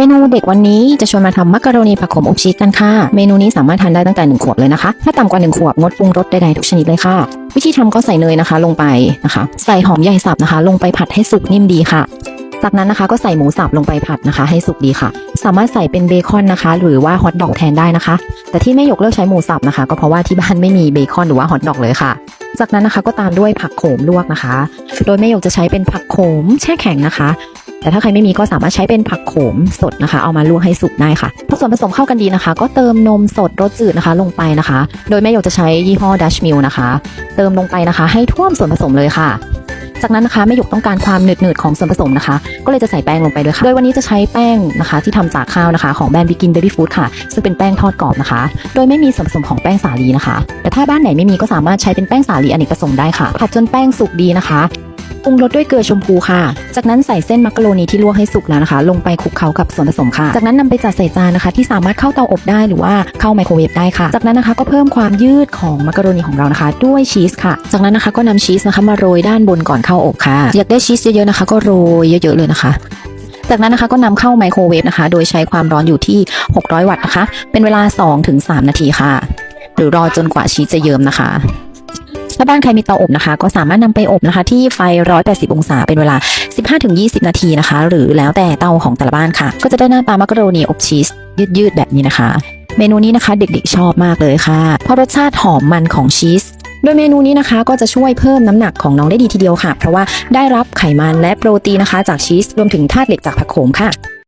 เมนูเด็กวันนี้จะชวนมาทำมักกะโรนีผักขมอบชีสกันค่ะ เมนูนี้สามารถทานได้ตั้งแต่หนึ่งขวบเลยนะคะ ถ้าต่ำกว่าหนึ่งขวบงดปรุงรสใดๆทุกชนิดเลยค่ะ วิธีทำก็ใส่เนยนะคะ ลงไปนะคะ ใส่หอมใหญ่สับนะคะ ลงไปผัดให้สุกนิ่มดีค่ะ จากนั้นนะคะก็ใส่หมูสับลงไปผัดนะคะ ให้สุกดีค่ะ สามารถใส่เป็นเบคอนนะคะ หรือว่าฮอทดอกแทนได้นะคะ แต่ที่ไม่ยกเลิกใช้หมูสับนะคะ ก็เพราะว่าที่บ้านไม่มีเบคอนหรือว่าฮอทดอกเลยค่ะจากนั้นนะคะก็ตามด้วยผักโขมลวกนะคะ โดยแม่หยกจะใช้เป็นผักโขมแช่แข็งนะคะ แต่ถ้าใครไม่มีก็สามารถใช้เป็นผักโขมสดนะคะ เอามาลวกให้สุกได้ค่ะพอส่วนผสมเข้ากันดีนะคะ ก็เติมนมสดรสจืดนะคะ ลงไปนะคะ โดยแม่หยกจะใช้ยี่ห้อดัชมิลนะคะ เติมลงไปนะคะ ให้ท่วมส่วนผสมเลยค่ะจากนั้นนะคะแม่หยกต้องการความหนืดๆของส่วนผสมนะคะ ก็เลยจะใส่แป้งลงไปด้วยค่ะ โดยวันนี้จะใช้แป้งนะคะ ที่ทำจากข้าวนะคะ ของแบรนด์ Begin Baby Food ค่ะ ซึ่งเป็นแป้งทอดกรอบนะคะ โดยไม่มีส่วนผสมของแป้งสาลีนะคะ แต่ถ้าบ้านไหนไม่มีก็สามารถใช้เป็นแป้งสาลีอเนกประสงค์ได้ค่ะ ผัดจนแป้งสุกดีนะคะ ปรุงรสด้วยเกลือชมพูค่ะ จากนั้นใส่เส้นมักกะโรนีที่ลวกให้สุกแล้วนะคะ ลงไปคลุกเคล้ากับส่วนผสมค่ะ จากนั้นนำไปจัดใส่จานนะคะ ที่สามารถเข้าเตาอบได้หรือว่าเข้าไมโครเวฟได้ค่ะ จากนั้นนะคะก็เพิ่มความยืดของมักกะโรนีของเรานะคะ ด้วยชีสค่ะ จากนั้นนะคะก็นำชีสนะคะมาโรยด้านบนก่อนเข้าอบค่ะ อยากได้ชีสเยอะๆนะคะ ก็โรยเยอะๆเลยนะคะจากนั้นนะคะก็นำเข้าไมโครเวฟนะคะ โดยใช้ความร้อนอยู่ที่ 600 วัตต์นะคะ เป็นเวลา 2-3 นาทีค่ะ หรือรอจนกว่าชีสจะเยิ้มนะคะ ถ้าบ้านใครมีเตาอบนะคะ ก็สามารถนำไปอบนะคะ ที่ไฟ 180 องศาเป็นเวลา 15-20 นาทีนะคะ หรือแล้วแต่เตาของแต่ละบ้านค่ะ ก็จะได้หน้าตามักกะโรนีอบชีสยืดๆแบบนี้นะคะ เมนูนี้นะคะเด็กๆชอบมากเลยค่ะ เพราะรสชาติหอมมันของชีสโดยเมนูนี้นะคะก็จะช่วยเพิ่มน้ำหนักของน้องได้ดีทีเดียวค่ะ เพราะว่าได้รับไขมันและโปรตีนนะคะ จากชีสรวมถึงธาตุเหล็กจากผักโขมค่ะ